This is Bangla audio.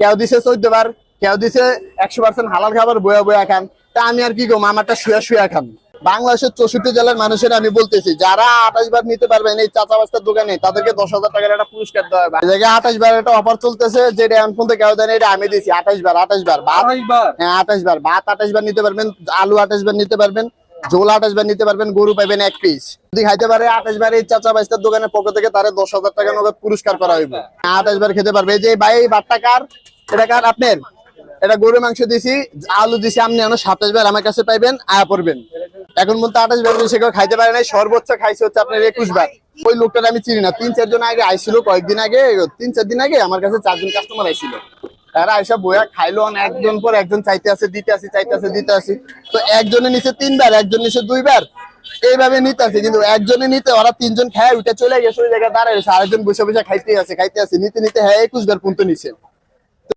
কেউ দিছে চোদ্দ বার কেউ দিছে একশো পার্সেন্ট হালাল খাবার বয়া বয়া খান। তা আমি আর কি গো মামারটা শুয়া শুয়া খান। বাংলাদেশের চৌষট্টি জেলার মানুষের আমি বলতেছি যারা আঠাশ বার নিতে পারবেন এই চাচা বাস্তার দোকানে তাদেরকে দশ হাজার টাকার একটা পুরস্কার দেওয়া হবে। জায়গায় আঠাশ বার একটা অফার চলতেছে যেটা এখন পর্যন্ত কেউ দেন এটা আমি দিছি আঠাশ বার আঠাশ বার ভাত হ্যাঁ আঠাশ বার ভাত আঠাশ বার নিতে পারবেন আলু আঠাশ বার নিতে পারবেন। ঝোল আঠাশ বার নিতে পারবেন, গরু পাবেন এক পিস যদি খাইতে পারে, আঠাশ বার এই চাচা বাইস্তার দোকানের পক্ষ থেকে তারে দশ হাজার টাকা নগদ পুরস্কার করা হইবে। আঠাশ বার খেতে পারবে। যে ভাই বারটা কার? এটা কার আপনার? এটা গরু মাংস দিছি, আলু দিছি, আপনি এখন সাতাশ বার আমার কাছে পাইবেন, আয়া পড়বেন এখন বলতে আঠাশ বার কেউ খাইতে পারে নাই, সর্বোচ্চ খাইছে হচ্ছে আপনার একুশ বার ওই লোকটা আমি চিনি না। তিন চারজন আগে আইছিল, কয়েকদিন আগে, তিন, চার দিন আগে আমার কাছে চারজন কাস্টমার আইছিল। তারা এসব বইয়া খাইলো একজন পর একজন চাইতে আছে দিতে আসি, চাইতে আছে দিতে আসি। তো একজনে নিচে তিনবার, একজন নিচে দুইবার। এইভাবে নিতে আছে কিন্তু একজনে নিতে ওরা তিনজন খায় উঠে চলে গেছে, ওই জায়গায় দাঁড়ায় আরেকজন বসে বসে খাইতে আছে খাইতে আছে নিতে নিতে হ্যাঁ একুশ বার পর্যন্ত নিছে।